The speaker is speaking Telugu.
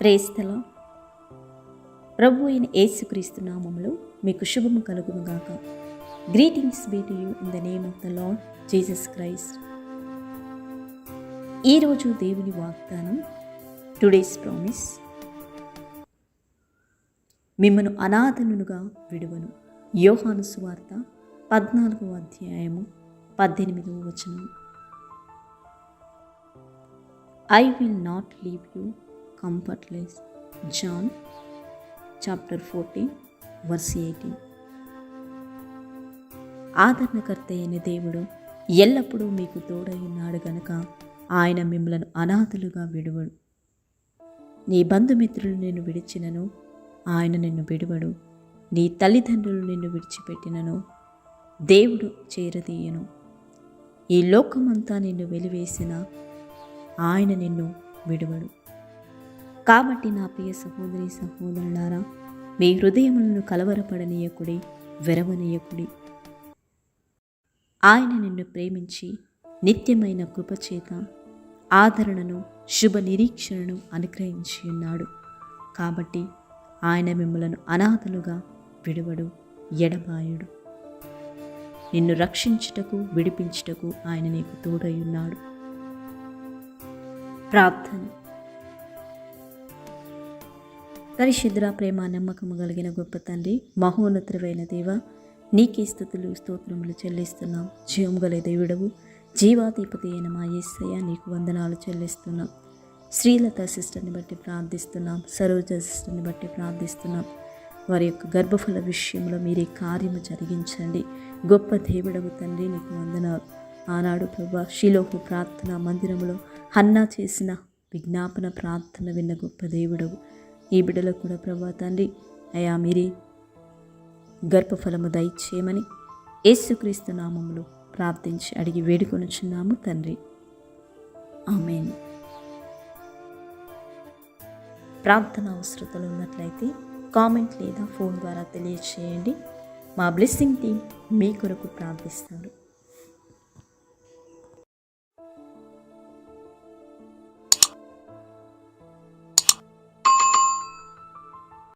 ప్రేస్తలో. ప్రభు అయిన యేసుక్రీస్తు నామములో మీకు శుభము కలుగునుగాక greetings be to you in the name of the Lord Jesus Christ ఈరోజు దేవుని వాగ్దానం టుడేస్ ప్రామిస్ మిమ్మను అనాథనునుగా విడువను. యోహాను సువార్త పద్నాలుగవ అధ్యాయము పద్దెనిమిదవ వచనం. I will not leave you comfortless. John chapter fourteen verse eighteen. ఆదరణకర్త అయిన దేవుడు ఎల్లప్పుడూ మీకు తోడై ఉన్నాడు ఆయన మిమ్మలను అనాథలుగా విడువడు. నీ బంధుమిత్రులు నిన్ను విడిచినను ఆయన నిన్ను విడువడు. నీ తల్లిదండ్రులు నిన్ను విడిచిపెట్టినను దేవుడు చేరదీయను. ఈ లోకమంతా నిన్ను వెలివేసిన ఆయన నిన్ను విడువడు. కాబట్టి నా ప్రియ సహోదరి సహోదరులారా మీ హృదయములను కలవరపడనీయకుడి వెరవనీయకుడి. ఆయన నిన్ను ప్రేమించి నిత్యమైన కృపచేత ఆదరణను శుభ నిరీక్షణను అనుగ్రహించి ఉన్నాడు. కాబట్టి ఆయన మిమ్మలను అనాథలుగా విడువడు ఎడబాయుడు. నిన్ను రక్షించుటకు విడిపించుటకు ఆయన నీకు తోడై ఉన్నాడు. ప్రార్థన. పరిశుద్ర ప్రేమ నమ్మకము కలిగిన గొప్ప తండ్రి మహోన్నతమైన దేవ నీకే స్థుతులు స్తోత్రములు చెల్లిస్తున్నాం. జీవం గల దేవుడవు జీవాధిపతి అయిన మా యేసయ్య నీకు వందనాలు చెల్లిస్తున్నాం. శ్రీలత సిస్టర్ని బట్టి ప్రార్థిస్తున్నాం సరోజ సిస్టర్ని బట్టి ప్రార్థిస్తున్నాం. వారి యొక్క గర్భఫల విషయంలో మీరే కార్యము జరిగించండి. గొప్ప దేవుడవు తండ్రి నీకు వందనాలు. ఆనాడు ప్రభా శిలోహు ప్రార్థన మందిరంలో హన్నా చేసిన విజ్ఞాపన ప్రార్థన విన్న గొప్ప దేవుడవు. ఈ బిడ్డలకు కూడా ప్రభా తండ్రి అయా మీరే గర్భఫలము దయచేయమని యేసుక్రీస్తు నామములు ప్రార్థించి అడిగి వేడుకొనుచున్నాము తండ్రి. ఆమెన్. ప్రార్థన అవసరతలు ఉన్నట్లయితే కామెంట్ లేదా ఫోన్ ద్వారా తెలియచేయండి. మా బ్లెస్సింగ్ టీం మీ కొరకు ప్రార్థిస్తారు.